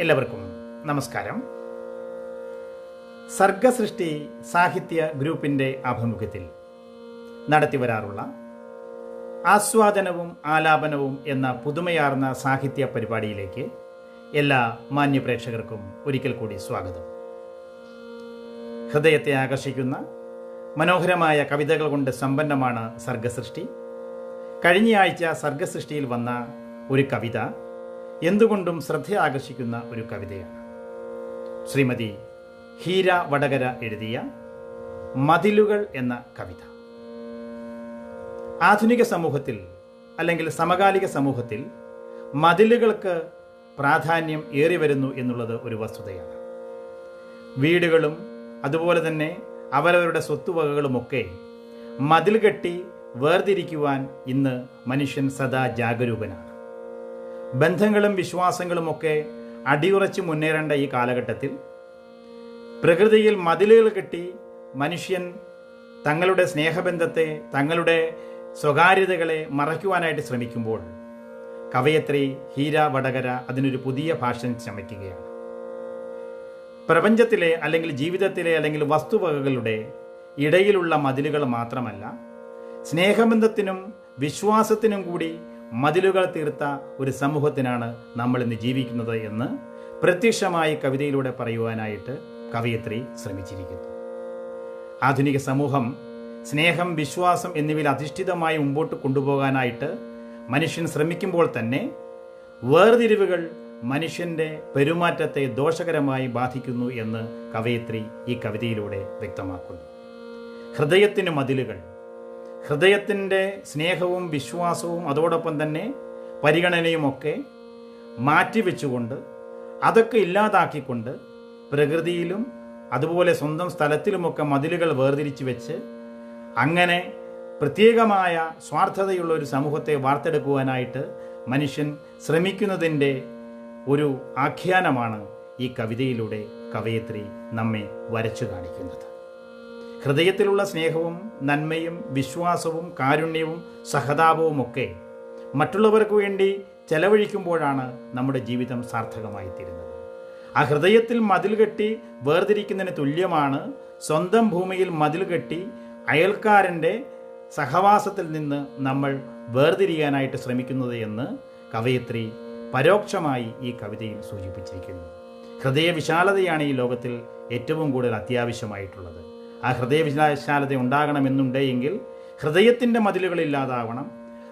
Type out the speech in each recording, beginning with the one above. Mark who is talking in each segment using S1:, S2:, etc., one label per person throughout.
S1: എല്ലാവർക്കും നമസ്കാരം. സർഗസൃഷ്ടി സാഹിത്യ ഗ്രൂപ്പിന്റെ ആഭിമുഖ്യത്തിൽ നടത്തിവരാറുള്ള ആസ്വാദനവും ആലാപനവും എന്ന പുതുമയാർന്ന സാഹിത്യ പരിപാടിയിലേക്ക് എല്ലാ മാന്യപ്രേക്ഷകർക്കും ഒരിക്കൽ കൂടി സ്വാഗതം. ഹൃദയത്തെ ആകർഷിക്കുന്ന മനോഹരമായ കവിതകൾ കൊണ്ട് സമ്പന്നമാണ് സർഗസൃഷ്ടി. കഴിഞ്ഞയാഴ്ച സർഗസൃഷ്ടിയിൽ വന്ന ഒരു കവിത എന്തുകൊണ്ടും ശ്രദ്ധ ആകർഷിക്കുന്ന ഒരു കവിതയാണ്. ശ്രീമതി ഹീര വടകര എഴുതിയ മതിലുകൾ എന്ന കവിത. ആധുനിക സമൂഹത്തിൽ അല്ലെങ്കിൽ സമകാലിക സമൂഹത്തിൽ മതിലുകൾക്ക് പ്രാധാന്യം ഏറി വരുന്നു എന്നുള്ളത് ഒരു വസ്തുതയാണ്. വീടുകളും അതുപോലെ തന്നെ അവരവരുടെ സ്വത്തുവകകളുമൊക്കെ മതിൽ കെട്ടി വേർതിരിക്കുവാൻ ഇന്ന് മനുഷ്യൻ സദാ ജാഗരൂകനാണ്. ബന്ധങ്ങളും വിശ്വാസങ്ങളുമൊക്കെ അടിയുറച്ച് മുന്നേറേണ്ട ഈ കാലഘട്ടത്തിൽ പ്രകൃതിയിൽ മതിലുകൾ കെട്ടി മനുഷ്യൻ തങ്ങളുടെ സ്നേഹബന്ധത്തെ തങ്ങളുടെ സ്വകാര്യതകളെ മറയ്ക്കുവാനായിട്ട് ശ്രമിക്കുമ്പോൾ കവയത്രി ഹീര വടകര അതിനൊരു പുതിയ ഭാഷ ശ്രമിക്കുകയാണ് പ്രപഞ്ചത്തിലെ അല്ലെങ്കിൽ ജീവിതത്തിലെ അല്ലെങ്കിൽ വസ്തുവകകളുടെ ഇടയിലുള്ള മതിലുകൾ മാത്രമല്ല സ്നേഹബന്ധത്തിനും വിശ്വാസത്തിനും കൂടി മതിലുകൾ തീർത്ത ഒരു സമൂഹത്തിനാണ് നമ്മൾ ഇന്ന് ജീവിക്കുന്നത് എന്ന് പ്രത്യക്ഷമായി കവിതയിലൂടെ പറയുവാനായിട്ട് കവയത്രി ശ്രമിച്ചിരിക്കുന്നു. ആധുനിക സമൂഹം സ്നേഹം വിശ്വാസം എന്നിവയിൽ അധിഷ്ഠിതമായി മുമ്പോട്ട് കൊണ്ടുപോകാനായിട്ട് മനുഷ്യൻ ശ്രമിക്കുമ്പോൾ തന്നെ വേർതിരിവുകൾ മനുഷ്യന്റെ പെരുമാറ്റത്തെ ദോഷകരമായി ബാധിക്കുന്നു എന്ന് കവയത്രി ഈ കവിതയിലൂടെ വ്യക്തമാക്കുന്നു. ഹൃദയത്തിന് മതിലുകൾ ഹൃദയത്തിന്റെ സ്നേഹവും വിശ്വാസവും അതോടൊപ്പം തന്നെ പരിഗണനയുമൊക്കെ മാറ്റിവെച്ചുകൊണ്ട് അതൊക്കെ ഇല്ലാതാക്കിക്കൊണ്ട് പ്രകൃതിയിലും അതുപോലെ സ്വന്തം സ്ഥലത്തിലുമൊക്കെ മതിലുകൾ വേർതിരിച്ച് വെച്ച് അങ്ങനെ പ്രത്യേകമായ സ്വാർത്ഥതയുള്ള ഒരു സമൂഹത്തെ വാർത്തെടുക്കുവാനായിട്ട് മനുഷ്യൻ ശ്രമിക്കുന്നതിന്റെ ഒരു ആഖ്യാനമാണ് ഈ കവിതയിലൂടെ കവയത്രി നമ്മെ വരച്ചു കാണിക്കുന്നത്. ഹൃദയത്തിലുള്ള സ്നേഹവും നന്മയും വിശ്വാസവും കാരുണ്യവും സഹതാപവും ഒക്കെ മറ്റുള്ളവർക്ക് വേണ്ടി ചെലവഴിക്കുമ്പോഴാണ് നമ്മുടെ ജീവിതം സാർത്ഥകമായി തീരുന്നത് ആ ഹൃദയത്തിൽ മതിൽ കെട്ടി വേർതിരിക്കുന്നതിന് തുല്യമാണ് സ്വന്തം ഭൂമിയിൽ മതിൽ കെട്ടി അയൽക്കാരന്റെ സഹവാസത്തിൽ നിന്ന് നമ്മൾ വേർതിരിയാനായിട്ട് ശ്രമിക്കുന്നത് എന്ന് കവയത്രി പരോക്ഷമായി ഈ കവിതയിൽ സൂചിപ്പിച്ചിരിക്കുന്നു. ഹൃദയവിശാലതയാണ് ഈ ലോകത്തിൽ ഏറ്റവും കൂടുതൽ അത്യാവശ്യമായിട്ടുള്ളത്. ആ ഹൃദയവിശാലത ഉണ്ടാകണമെന്നുണ്ടെങ്കിൽ ഹൃദയത്തിന്റെ മതിലുകളില്ലാതാവണം.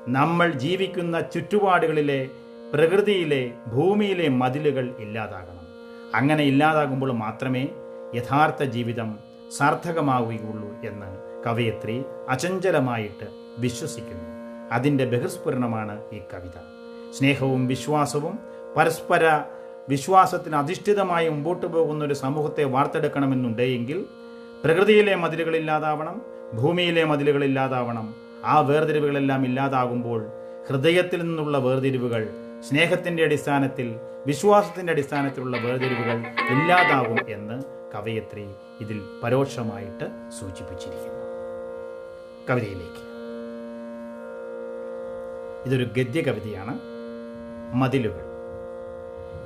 S1: നമ്മൾ ജീവിക്കുന്ന ചുറ്റുപാടുകളിലെ പ്രകൃതിയിലെ ഭൂമിയിലെ മതിലുകൾ ഇല്ലാതാകണം. അങ്ങനെ ഇല്ലാതാകുമ്പോൾ മാത്രമേ യഥാർത്ഥ ജീവിതം സാർത്ഥകമാവുകയുള്ളൂ എന്ന് കവയത്രി അചഞ്ചലമായിട്ട് വിശ്വസിക്കുന്നു. അതിന്റെ ബഹുസ്ഫുരണമാണ് ഈ കവിത. സ്നേഹവും വിശ്വാസവും പരസ്പര വിശ്വാസത്തിന് അധിഷ്ഠിതമായി മുമ്പോട്ട് പോകുന്ന ഒരു സമൂഹത്തെ വാർത്തെടുക്കണമെന്നുണ്ടെങ്കിൽ പ്രകൃതിയിലെ മതിലുകൾ ഇല്ലാതാവണം ഭൂമിയിലെ മതിലുകൾ ഇല്ലാതാവണം. ആ വേർതിരിവുകളെല്ലാം ഇല്ലാതാകുമ്പോൾ ഹൃദയത്തിൽ നിന്നുള്ള വേർതിരിവുകൾ സ്നേഹത്തിന്റെ അടിസ്ഥാനത്തിൽ വിശ്വാസത്തിന്റെ അടിസ്ഥാനത്തിലുള്ള വേർതിരിവുകൾ ഇല്ലാതാകും എന്ന് കവയത്രി ഇതിൽ പരോക്ഷമായിട്ട് സൂചിപ്പിച്ചിരിക്കുന്നു. കവിതയിലേക്ക്. ഇതൊരു ഗദ്യ കവിതയാണ്. മതിലുകൾ.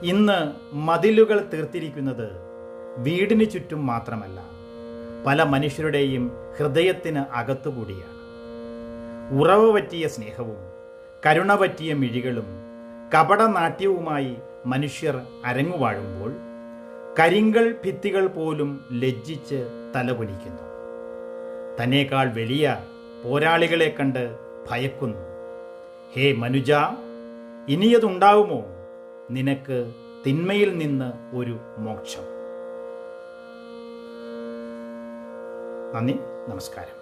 S1: ഇന്ന് മതിലുകൾ തീർത്തിരിക്കുന്നത് വീടിന് ചുറ്റും മാത്രമല്ല പല മനുഷ്യരുടെയും ഹൃദയത്തിന് അകത്തുകൂടിയാണ്. ഉറവ് പറ്റിയ സ്നേഹവും കരുണ പറ്റിയ മിഴികളും കപടനാട്യവുമായി മനുഷ്യർ അരങ്ങുവാഴുമ്പോൾ കരിങ്കൾ ഭിത്തികൾ പോലും ലജ്ജിച്ച് തലകുനിക്കുന്നു. തന്നേക്കാൾ വലിയ പോരാളികളെ കണ്ട് ഭയക്കുന്നു. ഹേ മനുജ ഇനിയതുണ്ടാവുമോ? നിനക്ക് തിന്മയിൽ നിന്ന് ഒരു മോക്ഷം. നന്ദി നമസ്കാരം.